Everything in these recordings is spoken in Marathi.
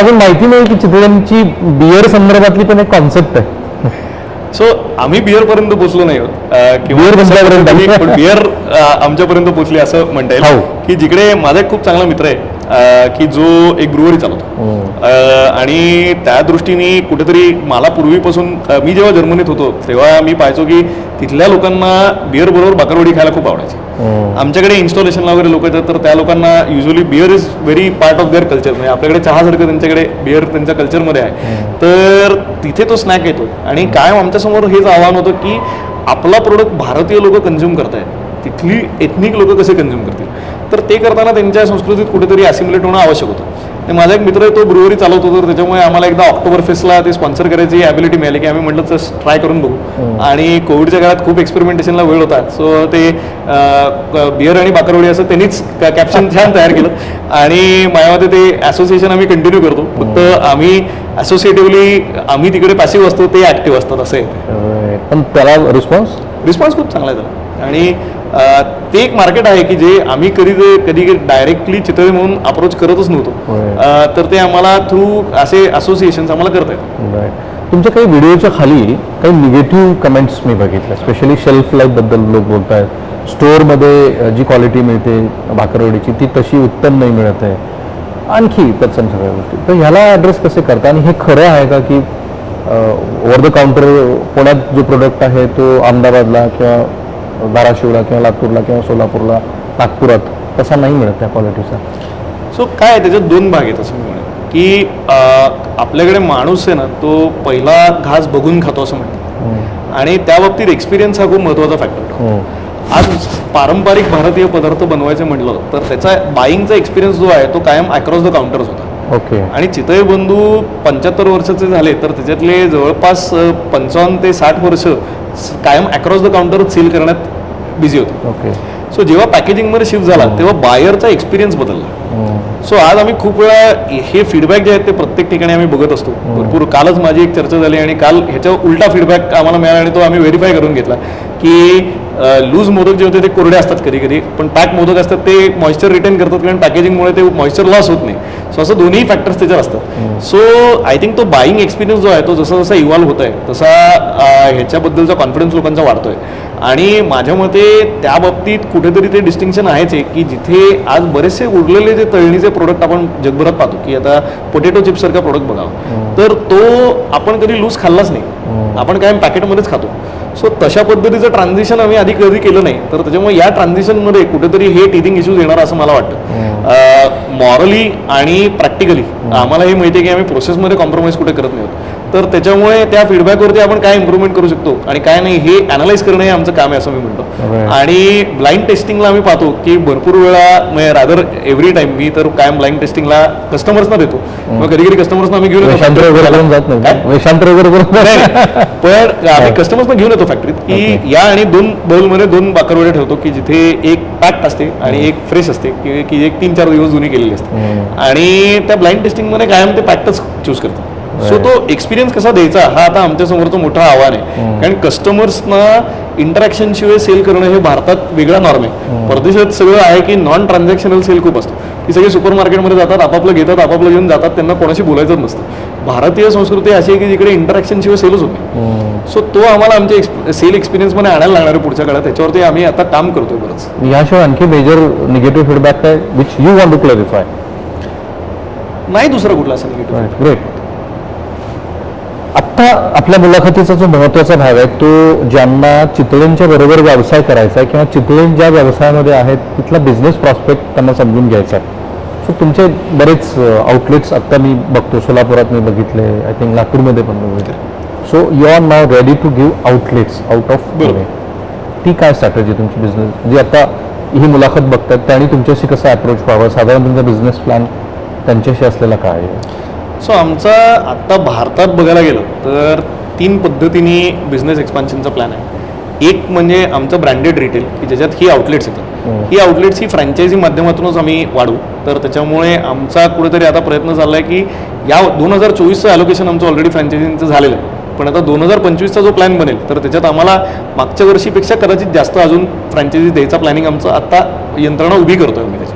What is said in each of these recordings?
अजून माहिती नाही की चितळ्यांची बिअर संदर्भातली पण एक कॉन्सेप्ट आहे. सो आम्ही बिअर पर्यंत पोहोचलो नाही बिअर आमच्यापर्यंत पोहोचली असं म्हणता येईल. हो. की जिकडे माझा एक खूप चांगला मित्र आहे की जो एक ब्रुवरी चालवतो. अं, आणि त्या दृष्टीने कुठेतरी मला पूर्वीपासून मी जेव्हा जर्मनीत होतो तेव्हा मी पाहायचो की तिथल्या लोकांना बिअर बरोबर बाकरवडी खायला खूप आवडायची. आमच्याकडे इन्स्टॉलेशनला वगैरे लोक येतात तर त्या लोकांना usually beer is very part of their culture म्हणजे आपल्याकडे चहासारखं त्यांच्याकडे बिअर त्यांच्या कल्चरमध्ये आहे. तर तिथे तो स्नॅक येतो. आणि कायम आमच्यासमोर हेच आव्हान होतं की आपला प्रोडक्ट भारतीय लोक कन्झ्युम करतायत. तिथली एथनिक लोक कसे कन्झ्युम करतील? तर ते करताना त्यांच्या संस्कृतीत कुठेतरी असिम्युलेट होणं आवश्यक होतं. आणि माझा एक मित्र आहे तो ब्रुवरी चालवतो तर त्याच्यामुळे आम्हाला एकदा ऑक्टोबर फेस्टला ते स्पॉन्सर करायची ॲबिलिटी मिळाली की आम्ही म्हटलं तर ट्राय करून बघू. आणि कोविडच्या काळात खूप एक्सपेरिमेंटेशनला वेळ होता. सो ते बिअर आणि बाकरवडी असं त्यांनीच कॅप्शन छान तयार केलं. आणि माझ्यामध्ये ते असोसिएशन आम्ही कंटिन्यू करतो. फक्त आम्ही असोसिएटिव्हली आम्ही तिकडे पॅसिव्ह असतो ते ॲक्टिव्ह असतात असं आहे पण त्याला रिस्पॉन्स रिस्पॉन्स खूप चांगला आहे त्याला. आणि ते एक मार्केट आहे की जे आम्ही कधी कधी डायरेक्टली चितळे म्हणून अप्रोच करतच नव्हतो. तर ते आम्हाला थ्रू असे असोसिएशन आम्हाला करता येतात. तुमच्या काही व्हिडिओच्या खाली काही निगेटिव्ह कमेंट्स मी बघितल्या स्पेशली शेल्फ लाईफबद्दल लोक बोलत आहेत स्टोअरमध्ये जी क्वालिटी मिळते भाकरवडीची ती तशी उत्तम नाही मिळत आहे. आणखी तत्सम सगळ्या गोष्टी. तर ह्याला ॲड्रेस कसे करता? आणि हे खरं आहे का की ओव्हर द काउंटर पुण्यात जो प्रोडक्ट आहे तो अहमदाबादला किंवा धाराशिवला किंवा लातूरला किंवा सोलापूरला नागपुरात तसा नाही मिळत त्या क्वालिटीचा सो काय आहे, त्याच्यात दोन भाग आहेत असं मी म्हणेन. की आपल्याकडे माणूस आहे ना तो पहिला घास बघून खातो असं म्हणतो आणि त्या बाबतीत एक्सपिरियन्स हा खूप महत्त्वाचा फॅक्टर हो. आज पारंपरिक भारतीय पदार्थ बनवायचं म्हटलं तर त्याचा बाईंगचा एक्सपिरियन्स जो आहे तो कायम अक्रॉस द काउंटर्स होता. ओके. आणि चितळे बंधू पंच्याहत्तर वर्षाचे झाले तर त्याच्यातले जवळपास पंचावन्न ते साठ वर्ष कायम अक्रॉस द काउंटर सील करण्यात बिझी होते. ओके सो जेव्हा पॅकेजिंगमध्ये शिफ्ट झाला तेव्हा बायरचा एक्सपिरियन्स बदलला. सो आज आम्ही खूप वेळा हे फीडबॅक जे आहेत ते प्रत्येक ठिकाणी आम्ही बघत असतो. भरपूर कालच माझी एक चर्चा झाली आणि काल ह्याच्या उलटा फीडबॅक आम्हाला मिळाला आणि तो आम्ही व्हेरीफाय करून घेतला की लूज मोदक जे होते ते कोरडे असतात कधी कधी पण पॅक मोदक असतात ते मॉइश्चर रिटेन करतात कारण पॅकेजिंगमुळे ते मॉइश्चर लॉस होत नाही. सो असं दोन्ही फॅक्टर्स त्याच्यात असतात. सो आय थिंक तो बाईंग एक्सपिरियन्स जो आहे तो जसा जसा इव्हॉल्व्ह होत आहे तसा ह्याच्याबद्दलचा कॉन्फिडन्स लोकांचा वाढतोय. आणि माझ्या मते त्या बाबतीत कुठेतरी ते डिस्टिंक्शन आहेच आहे की जिथे आज बरेचसे उरलेले जे तळणीचे प्रोडक्ट आपण जगभरात पाहतो की आता पोटॅटो चिप्स सारखा प्रोडक्ट बघावा तर तो आपण कधी लूज खाल्लाच नाही. आपण कायम पॅकेटमध्येच खातो. सो तशा पद्धतीचं ट्रान्झिशन आम्ही आधी कधी केलं नाही. तर त्याच्यामुळे या ट्रान्झिशनमध्ये कुठेतरी हे टिथिंग इश्यूज येणार असं मला वाटतं. मॉरली आणि प्रॅक्टिकली आम्हाला हे माहिती आहे की आम्ही प्रोसेसमध्ये कॉम्प्रोमाइज कुठे करत नाही तर त्याच्यामुळे त्या फीडबॅकवरती आपण काय इम्प्रूव्हमेंट करू शकतो आणि काय नाही हे अनालाइज करणं हे आमचं काम आहे असं मी म्हणतो. आणि ब्लाइंड टेस्टिंगला आम्ही पाहतो की भरपूर वेळा म्हणजे रादर एव्हरी टाइम मी तर कायम ब्लाइंड टेस्टिंगला कस्टमर्सना देतो. कधी कधी कस्टमर्सना आम्ही घेऊन येतो. पण आम्ही कस्टमर्सना घेऊन येतो फॅक्टरीत की. या आणि दोन बाउलमध्ये दोन बाकरवडे ठेवतो की जिथे एक पॅक्ट असते आणि एक फ्रेश असते की एक तीन चार दिवस जुनी केलेली असते. आणि त्या ब्लाइंड टेस्टिंगमध्ये कायम ते पॅक्टच चूज करतात. सो तो एक्सपिरियन्स कसा द्यायचा? हा आता आमच्या समोरचं मोठं आव्हान आहे. कारण कस्टमर्सना इंटरॅक्शन शिवाय सेल करणं हे भारतात वेगळा नॉर्म आहे. परदेशात सगळं आहे की नॉन ट्रान्झॅक्शनल सेल खूप असतो. की सगळे सुपर मार्केटमध्ये जातात आपापलं घेतात आपापलं घेऊन जातात त्यांना कोणाशी बोलायचंच नसतं. भारतीय संस्कृती अशी आहे की जिकडे इंटरॅक्शन शिवाय सेलच होत. सो तो आम्हाला आमच्या सेल एक्सपिरियन्समध्ये आणायला लागणार आहे पुढच्या काळात. त्याच्यावरती आम्ही आता काम करतोय बरंच. याशिवाय आणखी मेजर निगेटिव्ह फीडबॅक आहे which you want to clarify नाही दुसरा कुठला असं निगेटिव्ह ग्रेट आत्ता आपल्या मुलाखतीचा जो महत्त्वाचा भाग आहे तो ज्यांना चितळेंच्या बरोबर व्यवसाय करायचा आहे किंवा चितळें ज्या व्यवसायामध्ये आहेत तिथला बिझनेस प्रॉस्पेक्ट त्यांना समजून घ्यायचा आहे. सो तुमचे बरेच आउटलेट्स आत्ता मी बघतो. सोलापुरात मी बघितले आय थिंक लातूरमध्ये पण बघितले. So you are now ready to give outlets out of बरोबर. ती काय स्ट्रॅटेजी तुमची बिझनेस म्हणजे आता ही मुलाखत बघतात त्यांनी तुमच्याशी कसं अप्रोच व्हावं? साधारण तुमचा बिझनेस प्लॅन त्यांच्याशी असलेला काय आहे? सो आमचा आत्ता भारतात बघायला गेलं तर तीन पद्धतीने बिझनेस एक्सपान्शनचा प्लॅन आहे. एक म्हणजे आमचं ब्रँडेड रिटेल की ज्याच्यात ही आउटलेट्स येतात. हम्म. ही आउटलेट्स ही फ्रँचायझी माध्यमातूनच आम्ही वाढू. तर त्याच्यामुळे आमचा कुठेतरी आता प्रयत्न चालला आहे की या दोन हजार चोवीसचं ॲलोकेशन आमचं ऑलरेडी फ्रँचायझीचं झालेलं आहे. पण आता दोन हजार पंचवीसचा जो प्लॅन बनेल तर त्याच्यात आम्हाला मागच्या वर्षीपेक्षा कदाचित जास्त अजून फ्रँचायझी द्यायचा प्लॅनिंग आमचं आत्ता यंत्रणा उभी करतोय आम्ही त्याची.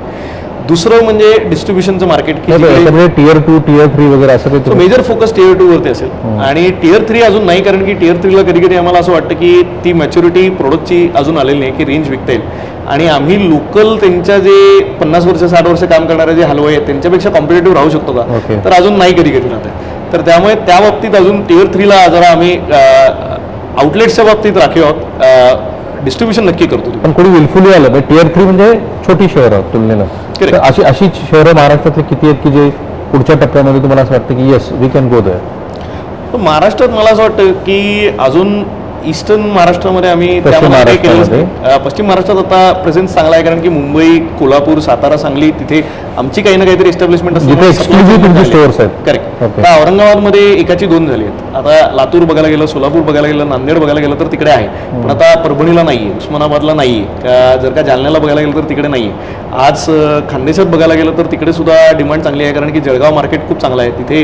दुसरं म्हणजे डिस्ट्रीब्युशनचं market tier two tier three वगैरे असं काही मेजर फोकस टियर टू वरती असेल. आणि टियर थ्री अजून नाही कारण की टियर थ्रीला कधी कधी आम्हाला असं वाटतं की ती मॅच्युरिटी प्रोडक्टची अजून आलेली नाही की रेंज विकता येईल. आणि आम्ही लोकल त्यांच्या जे पन्नास वर्ष साठ वर्ष काम करणारे जे हलवाई आहेत त्यांच्यापेक्षा कॉम्पिटेटिव्ह राहू शकतो Okay. का तर अजून नाही कधी कधी राहत तर त्यामुळे त्या बाबतीत अजून टियर थ्रीला जरा आम्ही आउटलेट्सच्या बाबतीत राखीव आहोत. डिस्ट्रीब्युशन नक्की करतो पण कोणी विलफुली आलं टियर थ्री म्हणजे छोटी शहरं तुलनेनं Correct. तर अशी अशी शहरं महाराष्ट्रातली किती आहेत की जे पुढच्या टप्प्यामध्ये तुम्हाला असं वाटतं की येस वी कॅन गो दर तर महाराष्ट्रात मला असं वाटतं की अजून ईस्टर्न महाराष्ट्रामध्ये आम्ही पश्चिम त्यामध्ये काही केलेलंच नाही. महाराष्ट्रामध्ये? अं, पश्चिम महाराष्ट्रात आता प्रेझेन्स चांगला आहे कारण की मुंबई कोल्हापूर सातारा सांगली तिथे आमची काही ना काहीतरी एस्टॅब्लिशमेंट आहेत. करेक्ट. आता औरंगाबादमध्ये एकाची दोन झाली आहेत. आता लातूर बघायला गेलं सोलापूर बघायला गेलं नांदेड बघायला गेलं तर तिकडे आहे. पण आता परभणीला नाहीये उस्मानाबादला नाहीये. का जर का जालन्याला बघायला गेलं तर तिकडे नाहीये. आज खानदेशात बघायला गेलं तर तिकडे सुद्धा डिमांड चांगली आहे. कारण की जळगाव मार्केट खूप चांगलं आहे. तिथे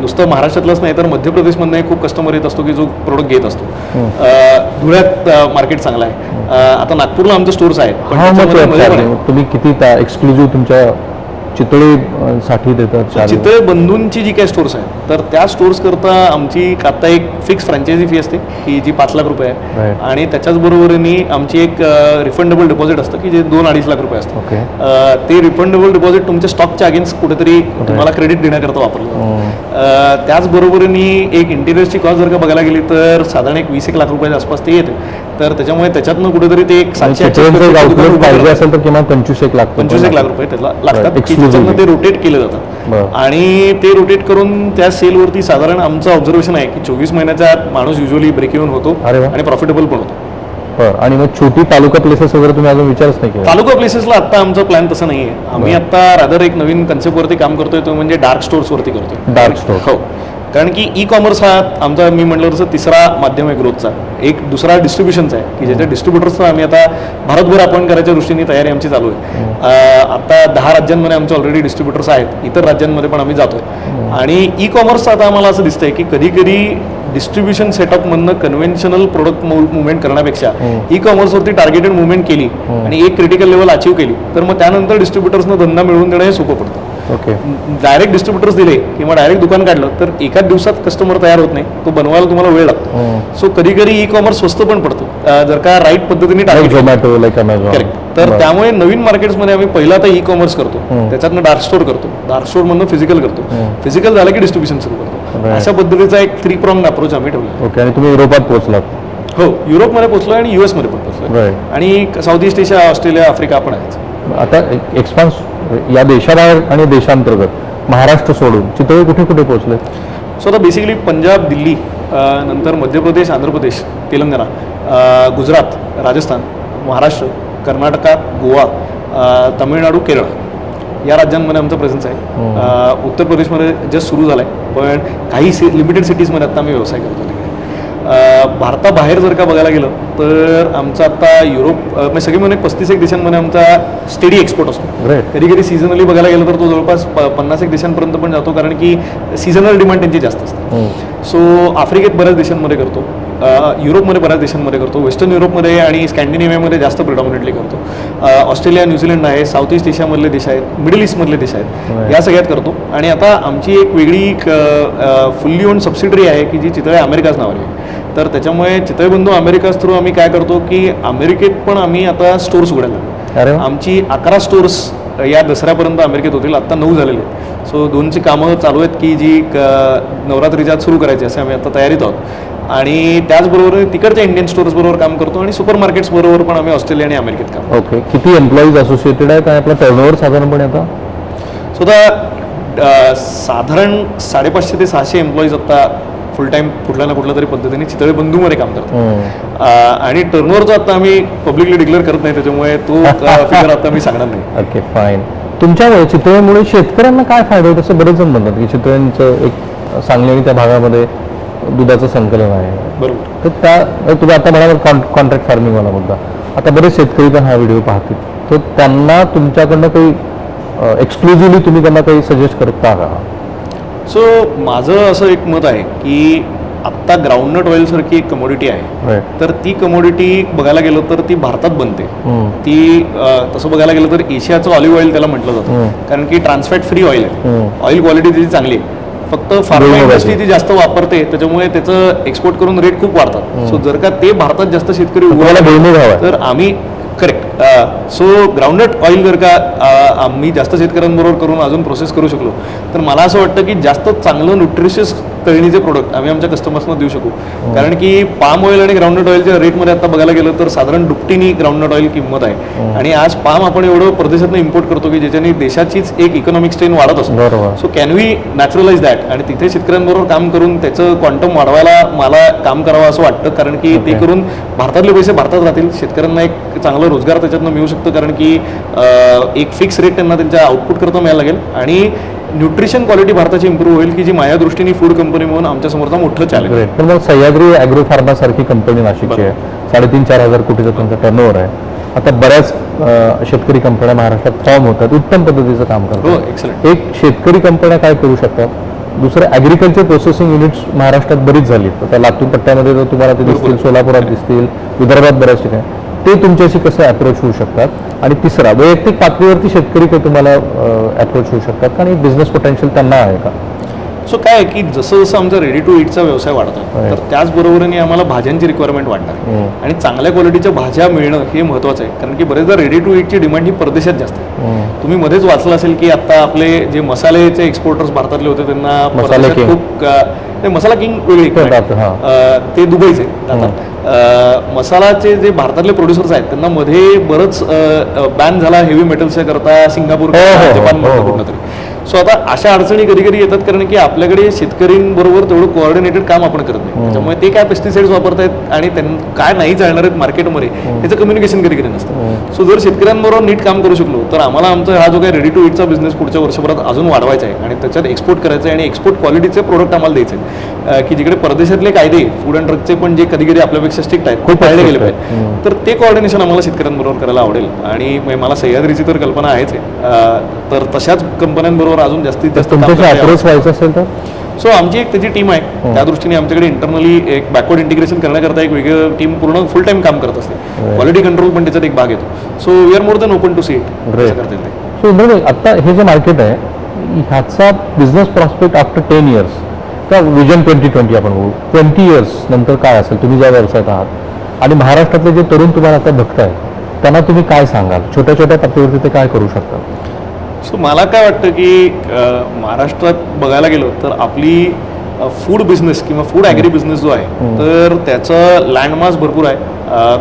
नुसतं महाराष्ट्रातलंच नाही तर मध्य प्रदेशमधनंही खूप कस्टमर येत असतो की जो प्रोडक्ट घेत असतो. धुळ्यात मार्केट चांगलं आहे. आता नागपूरला आमचे स्टोर्स आहेत. तुम्ही किती एक्सक्लुझिव्ह तुमच्या चितळे साठी देतात? चितळे बंधूंची जी काही स्टोर्स आहेत तर त्या स्टोर्स करता आमची आता एक फिक्स फ्रँचायझी फी असते की जी पाच लाख रुपये आहे. आणि त्याच्याच बरोबरीने आमची एक रिफंडेबल डिपॉझिट असतं की जे दोन अडीच लाख रुपये असतं ते रिफंडेबल डिपॉझिट तुमच्या स्टॉकच्या अगेन्स्ट कुठेतरी तुम्हाला क्रेडिट देण्याकरता वापरलं. अं, त्याचबरोबरीने एक इंटिरियरची कॉस्ट जर का बघायला गेली तर साधारण एक वीस एक लाख रुपयाच्या आसपास ते येते तर त्याच्यामुळे त्याच्यातनं कुठेतरी ते एक सातशे पाहिजे. असेल तर किमान पंचवीस एक लाख पंचवीस एक लाख रुपये त्याला लागतात. ते रोटेट केले. जातात आणि ते रोटेट करून त्या सेलवरती साधारण आमचं ऑब्झर्वेशन आहे की चोवीस महिन्याच्या आत माणूस युजली ब्रेक इव्हन होतो. आणि प्रॉफिटेबल पण होतो आणि मग छोटी तालुका प्लेसेस वगैरे तुम्ही अजून विचारच नाही केला तालुका प्लेसेसला आता आमचा प्लॅन तसं नाही आहे आम्ही आता रादर एक नवीन कन्सेप्टवरती काम करतोय तो म्हणजे डार्क स्टोर्सवरती करतोय Dark stores. हो कारण की ई कॉमर्स हा आमचा मी म्हटलं तसं तिसरा माध्यम आहे ग्रोथचा एक दुसरा डिस्ट्रीब्युशनचा आहे की ज्याच्या डिस्ट्रीब्युटर्सचं आम्ही आता भारतभर अपॉइंट करायच्या दृष्टीने तयारी आमची चालू आहे. अं, आता दहा राज्यांमध्ये आमचे ऑलरेडी डिस्ट्रीब्युटर्स आहेत इतर राज्यांमध्ये पण आम्ही जातोय. आणि ई कॉमर्सचं आता आम्हाला असं दिसतंय की कधी कधी डिस्ट्रीब्युशन सेटअपमधनं कन्व्हेन्शनल प्रोडक्ट मुवमेंट करण्यापेक्षा ई कॉमर्सवरती टार्गेटेड मुवमेंट केली आणि एक क्रिटिकल लेवल अचीव केली तर मग त्यानंतर डिस्ट्रीब्युटर्सनं धंदा मिळवून देणं हे सोपं पडतं. ओके डायरेक्ट डिस्ट्रीब्युटर्स दिले किंवा डायरेक्ट दुकान काढलं तर एकाच दिवसात कस्टमर तयार होत नाही. तो बनवायला तुम्हाला वेळ लागतो. सो कधी कधी ई कॉमर्स स्वस्त पण पडतो. जर का राईट पद्धतीने झोमॅटो लाईक करेक्ट तर त्यामुळे नवीन मार्केट्समध्ये आम्ही पहिला आता ई कॉमर्स करतो. हम्म. त्याच्यातनं डार्क स्टोर करतो. डार्क स्टोर मधनं फिजिकल करतो. फिजिकल झालं की डिस्ट्रीब्युशन सुरू करतो. अशा पद्धतीचा एक थ्री प्रॉंग अप्रोच आम्ही ठेवला. ओके आणि तुम्ही युरोपात पोहोचलात. हो. युरोपमध्ये पोहोचलो आणि युएसमध्ये पण पोहोचलो आणि south east Asia Australia Africa पण आहेत. आता एक्सपान्स या देशाबाहेर आणि देशांतर्गत महाराष्ट्र सोडून चितळे कुठे कुठे पोहोचले? सो आता बेसिकली पंजाब दिल्ली नंतर मध्य प्रदेश आंध्र प्रदेश तेलंगणा गुजरात राजस्थान महाराष्ट्र कर्नाटका गोवा तामिळनाडू केरळ या राज्यांमध्ये आमचा प्रेझेन्स आहे. अ, उत्तर प्रदेशमध्ये जस्ट सुरू झाला आहे पण काही सि लिमिटेड सिटीजमध्ये आता आम्ही व्यवसाय करतो भारताबाहेर जर का बघायला गेलं तर आमचा आता युरोप म्हणजे सगळे म्हणून पस्तीस एक देशांमध्ये आमचा स्टेडी एक्सपोर्ट असतो. कधी कधी सीझनली बघायला गेलं तर तो जवळपास पन्नास एक देशांपर्यंत पण जातो कारण की सीझनल डिमांड त्यांची जास्त असते. सो आफ्रिकेत बऱ्याच देशांमध्ये करतो युरोपमध्ये बऱ्याच देशांमध्ये करतो वेस्टर्न युरोपमध्ये आणि स्कॅन्डिनेव्हियामध्ये जास्त प्रिडॉमिनेटली करतो. ऑस्ट्रेलिया न्यूझीलंड आहे साऊथ ईस्ट एशियामधले देश आहेत मिडल ईस्टमधले देश आहेत. या सगळ्यात करतो. आणि आता आमची एक वेगळी फुल्ली ओन सबसिडरी आहे की जी चितळे अमेरिकाच नावाने आहे. तर त्याच्यामुळे चितळे बंधू अमेरिकाच थ्रू आम्ही काय करतो की अमेरिकेत पण आम्ही आता स्टोर्स उघडायला. आमची अकरा स्टोर्स या दसऱ्यापर्यंत अमेरिकेत होतील आत्ता नऊ झालेले आहेत. सो दोनची कामं चालू आहेत की जी क- नवरात्रीच्या सुरू करायची असे आम्ही आता तयारीत आहोत. आणि त्याचबरोबर तिकडच्या इंडियन स्टोर्स बरोबर काम करतो आणि सुपर मार्केट्स बरोबर पण आम्ही ऑस्ट्रेलिया आणि अमेरिकेत काम ओके किती एम्प्लॉईज असोसिएटेड आहेत आणि आपला टर्नओव्हर साधारणपणे आता? सो आता साधारण साडेपाचशे ते सहाशे एम्प्लॉईज आता फुल टाईम कुठल्या ना कुठल्या तरी पद्धतीने चितळे बंधूमध्ये काम करतात हम्म. अ, आणि टर्नओव्हरचा आता आम्ही पब्लिकली डिक्लेअर करत नाही त्याच्यामुळे तो फिगर आता मी सांगणार नाही. ओके फाईन तुमच्यामुळे चितळेमुळे शेतकऱ्यांना काय फायदा होतो? असं बरेच जण म्हणतात की चितळ्यांचं एक सांगली आणि त्या भागामध्ये दुधाचं संकलन आहे. बरोबर. तर त्या तुम्ही आता म्हणाल कॉन्ट्रॅक्ट फार्मिंगवाला मुद्दा. आता बरेच शेतकरी पण हा व्हिडिओ पाहतील. तर त्यांना तुमच्याकडनं काही एक्सक्लुझिव्हली तुम्ही त्यांना काही सजेस्ट करता का? सो माझं असं एक मत आहे की आत्ता ग्राउंडनट ऑइल सारखी एक कमोडिटी आहे. तर ती कमोडिटी बघायला गेलं तर ती भारतात बनते. ती तसं बघायला गेलं तर एशियाचं ऑलिव्ह ऑइल त्याला म्हटलं जातं. कारण की ट्रान्सफॅट फ्री ऑइल आहे. ऑइल क्वालिटी त्याची चांगली आहे. फक्त फार्मा. इंडस्ट्री ती जास्त वापरते त्याच्यामुळे त्याचं एक्सपोर्ट करून रेट खूप वाढतात. सो जर का ते भारतात जास्त शेतकरी उगवायला. तर आम्ही करेक्ट सो ग्राउंडनट ऑइल जर का अ, आम्ही जास्त शेतकऱ्यांबरोबर करून अजून प्रोसेस करू शकलो तर मला असं वाटतं की जास्त चांगलं न्यूट्रिशियस तळणीचे प्रोडक्ट आम्ही आमच्या कस्टमर्सना देऊ शकू. कारण की पाम ऑइल आणि ग्राउंडनट ऑइलच्या रेटमध्ये आता बघायला गेलं तर साधारण दुपटीनी ग्राउंडनट ऑइल किंमत आहे. आणि आज पाम आपण एवढं परदेशातनं इम्पोर्ट करतो की ज्याच्याने देशाचीच एक इकॉनॉमिक स्ट्रेन वाढत असतो. So can we naturalise that आणि तिथे शेतकऱ्यांबरोबर काम करून त्याचं क्वांटम वाढवायला मला काम करावं असं वाटतं. कारण की ते. करून भारतातले पैसे भारतात राहतील. शेतकऱ्यांना एक चांगला रोजगार त्याच्यातनं मिळू शकतो कारण की एक फिक्स रेट त्यांना त्यांच्या आउटपुट करता मिळायला लागेल. आणि न्यूट्रिशन क्वालिटी भारताची इम्प्रूव्ह होईल की जी माझ्या दृष्टीने फूड कंपनी म्हणून आमच्या समोरचा मोठं चॅलेंज पण मग सह्याद्री ॲग्रो फार्मा सारखी कंपनी नाशिकची आहे. साडेतीन चार हजार कोटीचा त्यांचा टर्नओव्हर आहे. आता बऱ्याच शेतकरी कंपन्या महाराष्ट्रात फॉर्म होतात उत्तम पद्धतीचं काम हो करतात एक्सलंट एक शेतकरी कंपन्या काय करू शकतात? दुसरं ॲग्रिकल्चर प्रोसेसिंग युनिट्स महाराष्ट्रात बरीच झाली. आता लातूर पट्ट्यामध्ये तर तुम्हाला ते दिसतील. सोलापुरात दिसतील विदर्भात बऱ्याच ठिकाणी. ते तुमच्याशी कसे अप्रोच होऊ शकतात? आणि तिसरा वैयक्तिक पातळीवरती शेतकरी ते तुम्हाला अप्रोच होऊ शकतात? आणि बिझनेस पोटेन्शियल त्यांना आहे का? सो काय आहे की जसं जसं आमचा रेडी टू ईटचा व्यवसाय वाढतो. तर त्याचबरोबरीने आम्हाला भाज्यांची रिक्वायरमेंट वाढणार हम्म. आणि चांगल्या क्वालिटीच्या भाज्या मिळणं हे महत्त्वाचं आहे कारण की बरेचदा रेडी टू ईटची डिमांड ही परदेशात जास्त आहे हम्म. तुम्ही मध्येच वाचलं असेल की आता आपले जे मसाल्याचे एक्सपोर्टर्स भारतातले होते त्यांना परदेशात. खूप नाही, मसाला किंग वेगळी ते हां. ते दुबईचे जातात मसालाचे जे भारतातले प्रोड्युसर्स आहेत त्यांना मध्ये बरंच बॅन झाला हेवी मेटल्सच्या करता सिंगापूर हो, हो, हो, जपान हो, हो. तरी सो आता अशा अडचणी कधी कधी येतात कारण की आपल्याकडे शेतकऱ्यांबरोबर तेवढं कोऑर्डिनेटेड काम आपण करत नाही. त्याच्यामुळे ते काय पेस्टिसाइड्स वापरतायत आणि त्यांना काय नाही चालणार आहेत मार्केटमध्ये त्याचं कम्युनिकेशन कधी कधी नसतं. सो जर शेतकऱ्यांबरोबर नीट काम करू शकलो तर आम्हाला आमचा हा जो काही रेडी टू इटचा बिझनेस पुढच्या वर्षभरात अजून वाढवायचा आहे आणि त्याच्यात एक्सपोर्ट करायचं आहे आणि एक्सपोर्ट क्वालिटीचे प्रोडक्ट आम्हाला द्यायचे आहेत. की जिकडे परदेशातले कायदे फूड अँड ड्रगचे पण जे कधी कधी आपल्यापेक्षा स्ट्रिक्ट आहेत खूप पाळले गेले आहेत. पाहिजे तर ते कोऑर्डिनेशन आम्हाला शेतकऱ्यांबरोबर करायला आवडेल. आणि मला सह्याद्रीची तर कल्पना आहेच आहे. तर तशाच कंपन्यांबरोबर अजून जास्तीत जास्त. अप्रोच व्हायचं असेल तर? सो आमची एक त्याची टीम आहे. त्या दृष्टीने आमच्याकडे इंटरनली एक बॅकवर्ड इंटिग्रेशन करण्याकरता एक वेगळं टीम पूर्ण फुल टाइम काम करत असते. क्वालिटी कंट्रोल पण त्याच्यात एक भाग येतो. So we are more than open to see it so आता हे जे मार्केट आहे ह्याचा business prospect after ten years का विजन ट्वेंटी ट्वेंटी आपण बघू? ट्वेंटी इयर्स नंतर काय असेल? तुम्ही ज्या व्यवसायात आहात. आणि महाराष्ट्रातले जे तरुण तुम्हाला आता बघताय त्यांना तुम्ही काय सांगाल? छोट्या छोट्या टप्प्यावरती ते काय करू शकतात? सो मला काय वाटतं की महाराष्ट्रात बघायला गेलो तर आपली फूड बिझनेस किंवा फूड ॲग्री बिझनेस जो आहे. तर त्याचं लँडमास भरपूर आहे.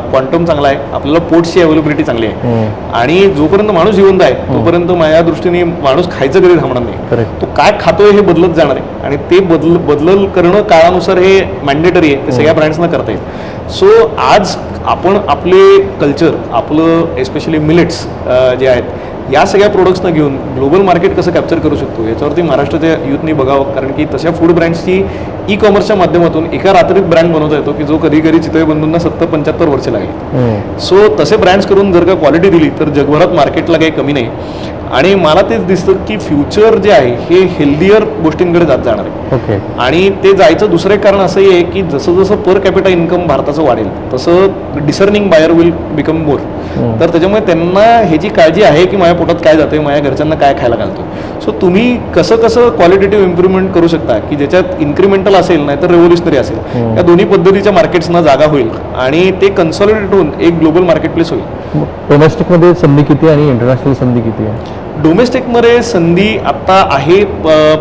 क्वांटम चांगला आहे. आपल्याला पोर्टची अवेलेबिलिटी चांगली आहे. आणि जोपर्यंत माणूस जिवंत आहे तोपर्यंत माझ्या दृष्टीने माणूस खायचं कधी थांबणार नाही. तो काय खातोय हे बदलत जाणार आहे. आणि ते बदल बदल करणं काळानुसार हे मॅन्डेटरी आहे. ते सगळ्या ब्रँड्सना करता येईल. सो आज आपण आपले कल्चर आपलं एस्पेशली मिलेट्स जे आहेत या सगळ्या प्रोडक्ट्सना घेऊन ग्लोबल मार्केट कसं कॅप्चर करू शकतो? याच्यावरती महाराष्ट्राच्या युथनी बघावं. कारण की तशा फूड ब्रँड्सची ई कॉमर्सच्या माध्यमातून एका रात्रीत ब्रँड बनवता येतो की जो कधी कधी चितळे बंधूंना सत्तर पंच्याहत्तर वर्ष लागली. सो तसे ब्रँड्स करून जर का क्वालिटी दिली तर जगभरात मार्केटला काही कमी नाही. आणि मला तेच दिसतं की फ्युचर जे आहे हे हेल्दियर गोष्टींकडे जात जाणार आहे. ओके आणि ते जायचं दुसरं एक कारण असंही आहे की जसं जसं पर कॅपिटा इन्कम भारताचं वाढेल तसं discerning buyer will become more. तर त्याच्यामुळे त्यांना ह्याची काळजी आहे की माझ्या पोटात काय जाते माझ्या घरच्यांना काय खायला घालतो सो तुम्ही कसं कसं क्वालिटेटिव्ह इम्प्रुव्हमेंट करू शकता की ज्याच्यात इन्क्रिमेंटल असेल नाहीतर रेव्होल्युशनरी असेल. हम्म. या दोन्ही पद्धतीच्या मार्केट्सना जागा होईल आणि ते कन्सॉलिडेट होऊन एक ग्लोबल मार्केटप्लेस होईल. डोमेस्टिकमध्ये संधी किती आणि इंटरनॅशनल संधी किती आहे? डोमेस्टिकमध्ये संधी आत्ता आहे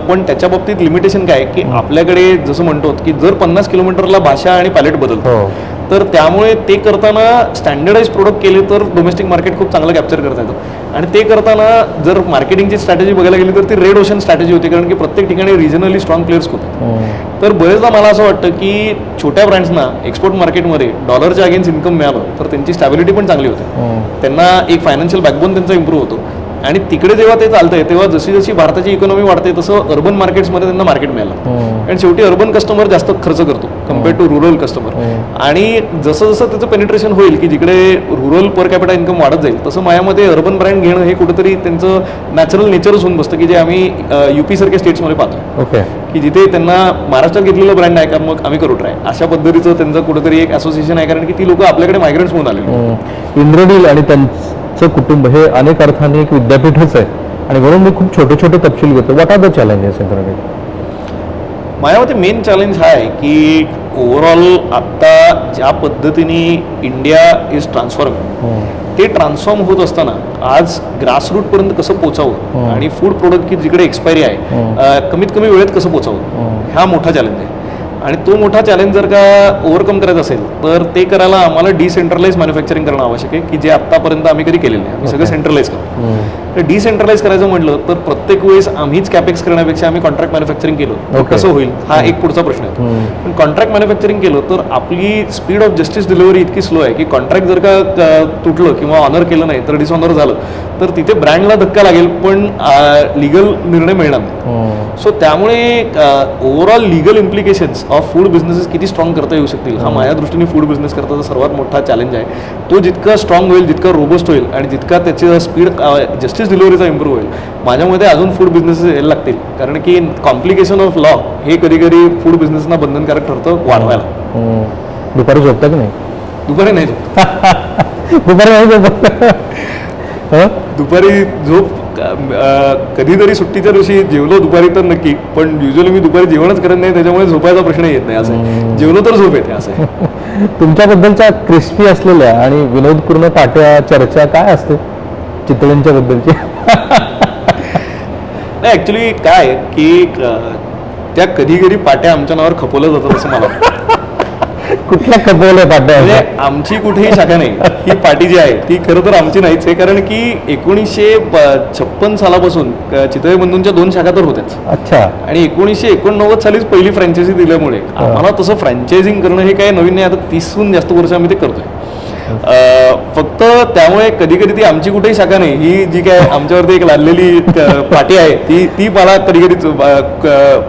पण त्याच्या बाबतीत लिमिटेशन काय की आपल्याकडे जसं म्हणतो की जर पन्नास किलोमीटरला भाषा आणि पॅलेट बदलतो हो. तर त्यामुळे ते करताना स्टँडर्डाइज प्रोडक्ट केले तर डोमेस्टिक मार्केट खूप चांगलं कॅप्चर करता येतं आणि ते करताना जर मार्केटिंगची स्ट्रॅटेजी बघायला गेली तर ती रेड ओशन स्ट्रॅटेजी होती कारण की प्रत्येक ठिकाणी रिजनली स्ट्रॉंग प्लेयर्स होते हम्म. तर बरेचदा मला असं वाटतं की छोट्या ब्रँड्सना एक्सपोर्ट मार्केटमध्ये डॉलरच्या अगेन्स्ट इन्कम मिळालं तर त्यांची स्टॅबिलिटी पण चांगली होते हम्म. त्यांना एक फायनान्शियल बॅकबोन त्यांचा इम्प्रूव्ह होतो आणि तिकडे जेव्हा ते चालतंय तेव्हा जशी जशी भारताची इकॉनॉमी वाढते तसं अर्बन मार्केट्समध्ये त्यांना मार्केट मिळालं. हम्म. आणि शेवटी अर्बन कस्टमर जास्त खर्च करतो कंपेअर टू रुरल कस्टमर. आणि जसं जसं त्याचं पेनिट्रेशन होईल की जिकडे रुरल पर कॅपिटा इन्कम वाढत जाईल तसं माझ्यामध्ये अर्बन ब्रँड घेणं हे कुठेतरी त्यांचं नॅचरल नेचरच होऊन बसतं की जे आम्ही युपी सारख्या स्टेट्समध्ये पाहतो. की जिथे त्यांना महाराष्ट्रात घेतलेलं ब्रँड आहे का मग आम्ही करू ट्राय अशा पद्धतीचं त्यांचं कुठेतरी एक असोसिएशन आहे कारण की ती लोक आपल्याकडे मायग्रंट्स म्हणून आलेली हम्म. इंद्रनील आणि त्यांचं कुटुंब हे अनेक अर्थाने एक विद्यापीठच आहे. आणि म्हणून मी खूप छोटे छोटे तपशील घेतो. वॉट आर द चॅलेंजेस माझ्या मते मेन चॅलेंज हा आहे की ओव्हरऑल आत्ता ज्या पद्धतीने इंडिया इज ट्रान्सफॉर्म ते ट्रान्सफॉर्म होत असताना आज ग्रासरूटपर्यंत कसं पोचावं? हम्म. आणि फूड प्रोडक्ट की जिकडे एक्सपायरी आहे. अं, कमीत कमी वेळेत कसं पोचावं? हा. मोठा चॅलेंज आहे. आणि तो मोठा चॅलेंज जर का ओव्हरकम करायचा असेल तर ते करायला आम्हाला डिसेंट्रलाइज मॅन्युफॅक्चरिंग करणं आवश्यक आहे की जे आत्तापर्यंत आम्ही कधी केलेलं नाही. आम्ही सगळं. सेंट्रलाइज करतो तर डिसेंट्रलाइज करायचं म्हटलं तर प्रत्येक वेळेस आम्हीच कॅपेक्स करण्यापेक्षा आम्ही कॉन्ट्रॅक्ट मॅन्युफॅक्चरिंग केलं. तर Okay. कसं होईल? हा एक पुढचा प्रश्न आहे. पण कॉन्ट्रॅक्ट मॅन्युफॅक्चरिंग केलं तर आपली स्पीड ऑफ जस्टिस डिलिव्हरी इतकी स्लो आहे की कॉन्ट्रॅक्ट जर का तुटलं किंवा ऑनर केलं नाही तर डिसऑनर झालं तर तिथे ब्रँडला धक्का लागेल पण लिगल निर्णय मिळणार नाही. सो त्यामुळे overall legal implications of food businesses किती स्ट्रॉंग करता येऊ शकतील? हा माझ्या दृष्टीने फूड बिझनेस करताचा सर्वात मोठा चॅलेंज आहे. तो जितका स्ट्रॉंग होईल जितका रोबस्ट होईल आणि जितका त्याची स्पीड जस्टिस डिलिव्हरीचा इम्प्रूव्ह होईल. माझ्यामध्ये अजून फूड बिझनेसेस यायला लागतील. कारण की कॉम्प्लिकेशन ऑफ लॉ हे कधी कधी फूड बिझनेसना बंधनकारक ठरतं वाढवायला. दुपारी झोपता की नाही? दुपारी नाही झोप दुपारी नाही झोपत. हं? दुपारी झोप कधीतरी सुट्टीच्या दिवशी जेवलो दुपारी तर नक्की पण युजली मी दुपारी जेवणच करत नाही त्याच्यामुळे झोपायचा प्रश्न येत नाही असं. जेवलो तर झोप येते असं. तुमच्याबद्दलच्या क्रिस्पी असलेल्या आणि विनोदपूर्ण पाट्या चर्चा काय असते? चितळ्यांच्या बद्दलची नाही ऍक्च्युली काय की त्या कधी कधी पाट्या आमच्या नावावर खपवल्या जातात असं मला. कुठल्या कपवल्या पाट्या? म्हणजे? आमची कुठेही शाखा नाही. ही पाटी जी आहे ती खरं तर आमची नाहीच आहे कारण की एकोणीसशे छप्पन सालापासून चितळे बंधूंच्या दोन शाखा तर होत्याच. अच्छा. आणि एकोणीसशे एकोणनव्वद सालीच पहिली फ्रँचायझी दिल्यामुळे आम्हाला तसं फ्रँचायझिंग करणं हे काही नवीन नाही आता तीसहून जास्त वर्ष आम्ही ते करतोय. फक्त त्यामुळे कधी कधी ती आमची कुठेही शाखा नाही. ही जी काय आमच्यावरती एक लादलेली पाटी आहे ती ती मला कधी कधी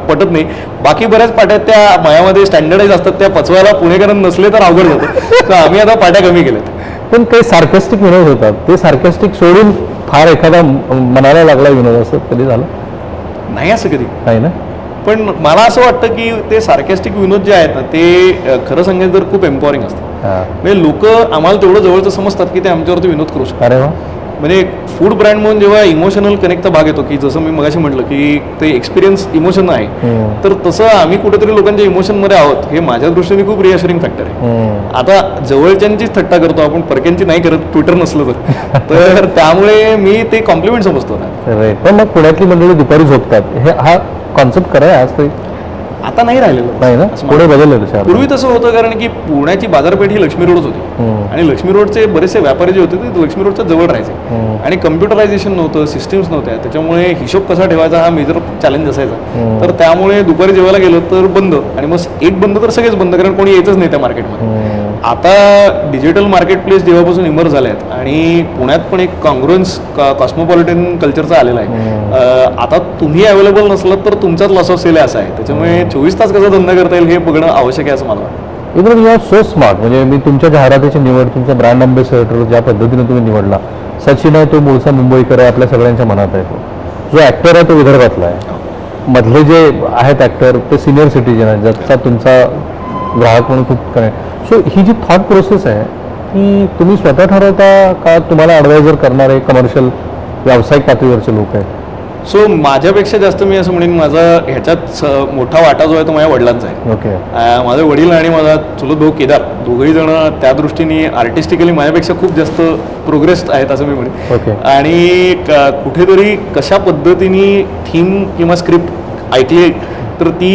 पटत नाही. बाकी बऱ्याच पाट्या त्या मायामध्ये स्टँडर्डाईज असतात त्या पचवायला पुणेकरांना नसले तर अवघड जातं तर आम्ही आता पाट्या कमी केल्यात. पण काही सार्कॅस्टिक विनोद होतात. ते सार्कॅस्टिक सोडून फार एखादा मनाला लागला विनोद असं कधी झालं? नाही असं कधी. नाही ना? पण मला असं वाटतं की ते सार्कॅस्टिक विनोद जे आहेत ना ते खरं सांगायचं तर खूप एम्पॉवरिंग असतात. म्हणजे लोक आम्हाला तेवढं जवळचं समजतात की ते आमच्यावरती विनोद करू शकतात. अरे वा. म्हणजे फूड ब्रँड म्हणून जेव्हा इमोशनल कनेक्टचा भाग येतो की जसं मी मगाशी म्हटलं की ते एक्सपिरियन्स इमोशन आहे हम्म. तर तसं आम्ही कुठेतरी लोकांच्या इमोशनमध्ये आहोत हे माझ्या दृष्टीने खूप रिअशरिंग फॅक्टर आहे. हम्म. आता जवळच्यांचीच थट्टा करतो आपण परक्यांची नाही करत ट्विटर नसलं तर. तर त्यामुळे मी ते कॉम्प्लिमेंट समजतो ना. पण मग पुण्यातली मंडळी दुपारी झोपतात. हे हा कॉन्सेप्ट आहे आज आता नाही राहिलेलं. नाही ना? असं पुढे बदललं पूर्वी तसं होतं कारण की पुण्याची बाजारपेठ ही लक्ष्मी रोडच होती. हम्म. आणि लक्ष्मी रोडचे बरेचसे व्यापारी जे होते ते लक्ष्मी रोडच्या जवळ राहायचे. हम्म. आणि कम्प्युटरायझेशन नव्हतं सिस्टीम्स नव्हत्या. त्याच्यामुळे हिशोब कसा ठेवायचा हा मेजर चॅलेंज असायचा. हम्म. तर त्यामुळे दुपारी जेवायला गेलं तर बंद. आणि मग एक बंद तर सगळेच बंद कारण कोणी यायचंच नाही त्या मार्केटमध्ये हम्म. आता डिजिटल मार्केट प्लेस जेव्हापासून इमर्ज झाले आहेत आणि पुण्यात पण एक कॉन्ग्रुअन्स कॉस्मोपॉलिटन कल्चरचा आलेला आहे. अं, आता तुम्ही अवेलेबल नसलात तर तुमचाच लॉस ऑफ सेल असं आहे. त्याच्यामुळे चोवीस तास कसा धंदा करता येईल हे बघणं आवश्यक आहे असं मला वाटतं. इकडे यू आर सो स्मार्ट म्हणजे मी तुमच्या जाहिरातीची निवड तुमचा ब्रँड अँबॅसेडर ज्या पद्धतीने तुम्ही निवडला सचिन आहे तो मूळचा मुंबईकर आहे आपल्या सगळ्यांच्या मनात आहे तो. जो ॲक्टर आहे तो विदर्भातला आहे. मधले जे आहेत ॲक्टर ते सिनियर सिटीजन आहेत ज्याचा तुमचा ग्राहक म्हणून खूप कनेक्ट. सो ही जी थॉट प्रोसेस आहे ती तुम्ही स्वतः ठरवता का तुम्हाला ॲडवायझर करणारे कमर्शियल व्यावसायिक पातळीवरचे लोक आहेत? सो माझ्यापेक्षा जास्त मी असं म्हणेन माझा ह्याच्यात मोठा वाटा जो आहे तो माझ्या वडिलांचा आहे. ओके अं, माझे वडील आणि माझा चुलत भाऊ केदार दोघंही जण त्या दृष्टीने आर्टिस्टिकली माझ्यापेक्षा खूप जास्त प्रोग्रेस आहेत असं मी म्हणेन. ओके आणि कुठेतरी कशा पद्धतीने थीम किंवा स्क्रिप्ट ऐकली तर ती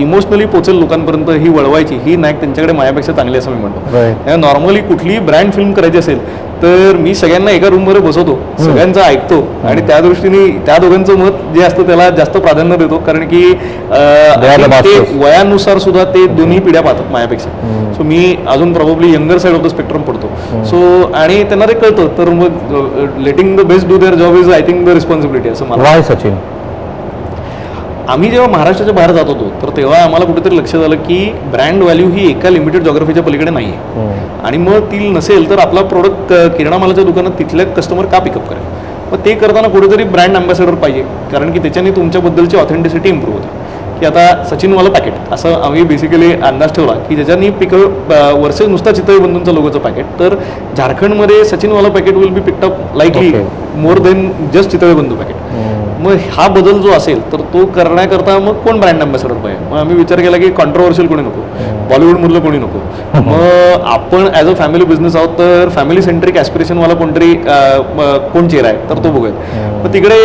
इमोशनली पोचेल लोकांपर्यंत ही वळवायची. ही नायक त्यांच्याकडे माझ्यापेक्षा चांगली असं मी म्हणतो. नॉर्मली कुठलीही ब्रँड फिल्म करायची असेल तर मी सगळ्यांना एका रूममध्ये बसवतो. सगळ्यांचं ऐकतो. आणि त्या दृष्टीने त्या दोघांचं मत जे असतं त्याला जास्त प्राधान्य देतो. कारण की ते. वयानुसार सुद्धा ते दोन्ही पिढ्या पाहतात माझ्यापेक्षा. सो मी अजून probably younger side of the spectrum पडतो. सो आणि त्यांना ते कळतं. तर मग letting the best do their job is I think the responsibility असं मला सचिन? आम्ही जेव्हा महाराष्ट्राच्या बाहेर जात होतो तर तेव्हा आम्हाला कुठेतरी लक्षात आलं की ब्रँड व्हॅल्यू ही एका लिमिटेड जॉग्राफीच्या पलीकडे नाही आहे हम्म. आणि मग ती नसेल तर आपला प्रोडक्ट किराणा मालाच्या दुकानात तिथल्या कस्टमर का पिकअप करेल मग ते करताना कुठेतरी ब्रँड अँबॅसेडर पाहिजे कारण की त्याच्याने तुमच्याबद्दलची ऑथेंटिसिटी इम्प्रूव्ह होते की आता सचिनवाला पॅकेट असं आम्ही बेसिकली अंदाज ठेवला की ज्याच्यानी पिक वर्सेस नुसता चितळी बंधूंचं लोगोचं पॅकेट तर झारखंडमध्ये सचिनवाला packet will be pick up likely. More than just Chitale Bandhu packet. मग हा बदल जो असेल तर तो करण्याकरता मग कोण ब्रँड अँबॅसेडर पाहिजे? मग आम्ही विचार केला की कॉन्ट्रोवर्शियल कोणी नको बॉलिवूडमधलं कोणी नको. मग आपण ॲज अ फॅमिली बिझनेस आहोत तर फॅमिली सेंट्रिक ॲस्पिरेशनवाला कोणतरी कोण चेहरा आहे तर तो बघूयात. मग तिकडे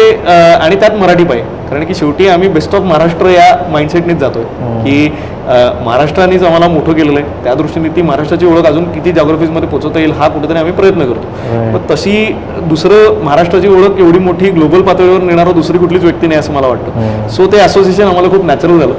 आणि त्यात मराठी पाहिजे. कारण की शेवटी आम्ही बेस्ट ऑफ महाराष्ट्र या माइंडसेटनेच जातोय. की अं, महाराष्ट्रानेच आम्हाला मोठं केलेलं आहे. त्या दृष्टीने ती महाराष्ट्राची ओळख अजून किती जॉग्रफीजमध्ये पोहोचवता येईल हा कुठेतरी आम्ही प्रयत्न करतो. मग तशी दुसरं महाराष्ट्राची ओळख एवढी मोठी ग्लोबल पातळीवर नेणारं दुसरी कुठलीच व्यक्ती नाही असं मला वाटतं. सो ते असोसिएशन आम्हाला खूप नॅचरल झालं.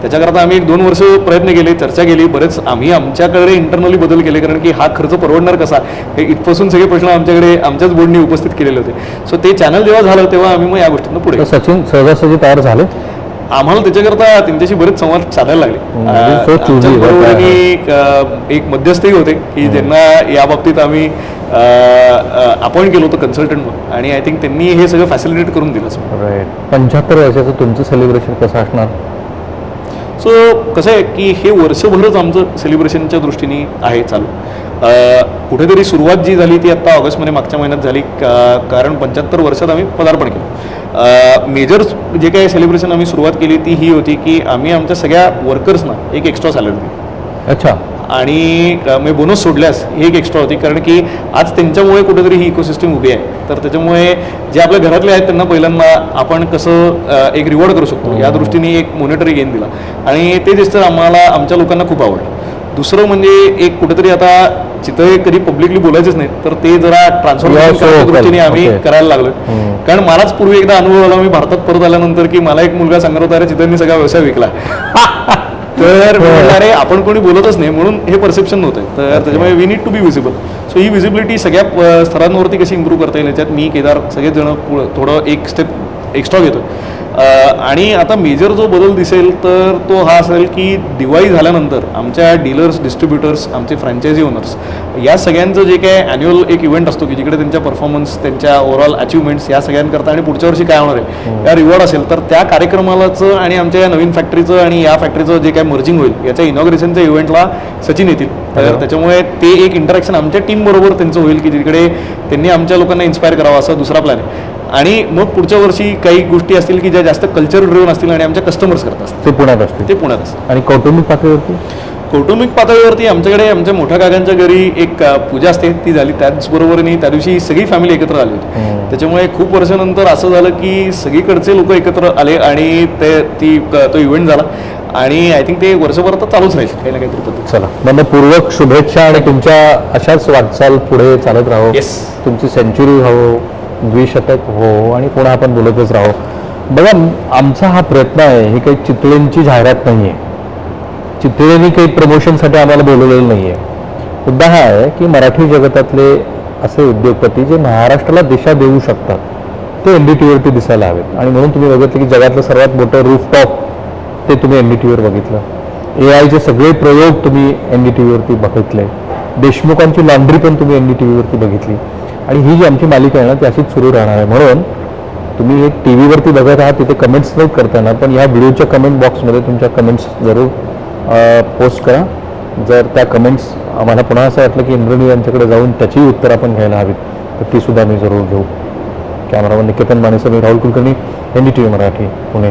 त्याच्याकरता आम्ही एक दोन वर्ष प्रयत्न केले चर्चा केली. बरेच आम्ही आमच्याकडे इंटरनली बदल केले कारण की हा खर्च परवडणार कसा? हे इथपासून सगळे प्रश्न आमच्याकडे आमच्याच बोर्डने उपस्थित केलेले होते. सो ते चॅनल जेव्हा झालं तेव्हा आम्ही मग या गोष्टींना पुढे सचिन सहजासहजी तयार झाले. आम्हाला त्याच्याकरता त्यांच्याशी बरेच संवाद साधायला लागले. what बरोबरीने एक, मध्यस्थही होते की ज्यांना या बाबतीत आम्ही अपॉइंट केलं होतं कन्सल्टंट म्हणून. आणि आय थिंक त्यांनी हे सगळं फॅसिलिटेट करून दिलं राईट पंच्याहत्तर वर्षाचं तुमचं सेलिब्रेशन कसं असणार? सो कसं आहे की हे वर्षभरच आमचं सेलिब्रेशनच्या दृष्टीने आहे चालू. कुठेतरी सुरुवात जी झाली ती आत्ता ऑगस्टमध्ये मागच्या महिन्यात झाली. कारण पंच्याहत्तर वर्षात आम्ही पदार्पण केलं. मेजर जे काही सेलिब्रेशन आम्ही सुरुवात केली ती ही होती की आम्ही आमच्या सगळ्या वर्कर्सना एक एक्स्ट्रा सॅलरी दिली. अच्छा. आणि मी बोनस सोडल्यास ही एक एक्स्ट्रा होती कारण की आज त्यांच्यामुळे कुठेतरी ही इकोसिस्टम उभी आहे. तर त्याच्यामुळे जे आपल्या घरातले आहेत त्यांना पहिल्यांदा आपण कसं एक रिवॉर्ड करू शकतो. या दृष्टीने एक मॉनिटरी गेन दिला. आणि ते दिसतं आम्हाला आमच्या लोकांना खूप आवडलं. दुसरं म्हणजे एक कुठेतरी आता चितळे कधी पब्लिकली बोलायचंच नाही तर ते जरा ट्रान्सफॉर्मेशन. दृष्टीने आम्ही. करायला लागलो हम्म. कारण मलाच पूर्वी एकदा अनुभव आला मी भारतात परत आल्यानंतर की मला एक मुलगा सांगत होता अरे चितळेंनी सगळा व्यवसाय विकला. तर मी अरे आपण कोणी बोलतच नाही. म्हणून हे परसेप्शन नव्हतं. तर त्याच्यामुळे we need to be visible so he visibility सगळ्या स्तरांवरती कशी इम्प्रूव्ह करता येईल याच्यात मी केदार सगळेच जण पुढं थोडं एक स्टेप एक्स्ट्रा घेतो आणि आता मेजर जो बदल दिसेल तर तो हा असेल की दिवाळी झाल्यानंतर आमच्या डीलर्स डिस्ट्रीब्युटर्स आमचे फ्रँचायझी ओनर्स या सगळ्यांचं जे काय ॲन्युअल एक इव्हेंट असतो की जिकडे त्यांच्या परफॉर्मन्स त्यांच्या ओव्हरऑल अचिव्हमेंट्स या सगळ्यांकरता आणि पुढच्या वर्षी काय होणार आहे या रिवॉर्ड असेल तर त्या कार्यक्रमालाचं आणि आमच्या या नवीन फॅक्टरीचं आणि या फॅक्टरीचं जे काय मर्जिंग होईल याच्या इनॉग्रेशनच्या इव्हेंटला सचिन येतील. तर त्याच्यामुळे ते एक इंटरॅक्शन आमच्या टीम बरोबर त्यांचं होईल की जिकडे त्यांनी आमच्या लोकांना इन्स्पायर करावं असा दुसरा प्लॅन आहे. आणि मग पुढच्या वर्षी काही गोष्टी असतील की ज्या जास्त कल्चर ड्रिव्हन असतील आणि आमच्या कस्टमर्स करत असतील. ते पुण्यात असतील. ते पुण्यात असतील. आणि कौटुंबिक पातळीवरती? कौटुंबिक पातळीवरती आमच्याकडे आमच्या मोठ्या काकांच्या घरी एक पूजा असते. ती झाली त्याचबरोबरीने त्या दिवशी सगळी फॅमिली एकत्र आली होती. त्याच्यामुळे खूप वर्षानंतर असं झालं की सगळीकडचे लोक एकत्र आले आणि ते ती तो इव्हेंट झाला. आणि आय थिंक ते वर्षभर तर चालूच राहील काही ना काहीतरी पद्धत चला. मनपूर्वक शुभेच्छा आणि तुमच्या अशाच वाटचाल पुढे चालत राहो. तुमची सेंचुरी हो द्विशतक हो आणि पुन्हा आपण बोलतच राहो. बघा आमचा हा प्रयत्न आहे ही काही चितळेंची जाहिरात नाही आहे चितळेंनी काही प्रमोशनसाठी आम्हाला बोलवलेलं नाही आहे मुद्दा हा आहे की मराठी जगतातले असे उद्योगपती जे महाराष्ट्राला दिशा देऊ शकतात ते एन डी टीवरती दिसायला हवेत. आणि म्हणून तुम्ही बघितलं की जगातलं सर्वात मोठं रूफटॉप ते तुम्ही एन डी टीवर बघितलं. ए आयचे सगळे प्रयोग तुम्ही एन डी टी व्हीवरती बघितले. देशमुखांची लॉन्ड्री पण तुम्ही एन डी टी व्हीवरती बघितली. आणि ही जी आमची मालिका आहे ना ती अशीच सुरू राहणार आहे. म्हणून तुम्ही एक टी व्हीवरती बघत आहात तिथे कमेंट्स नाही करताना पण ह्या व्हिडिओच्या कमेंट बॉक्समध्ये तुमच्या कमेंट्स जरूर पोस्ट करा. जर त्या कमेंट्स आम्हाला पुन्हा असं वाटलं की इंद्रणी यांच्याकडे जाऊन त्याचीही उत्तर आपण घ्यायला हवीत तर ती सुद्धा मी जरूर घेऊ. कॅमेरामन निकेतन मानेसह मी Rahul Kulkarni N D T V Marathi Pune.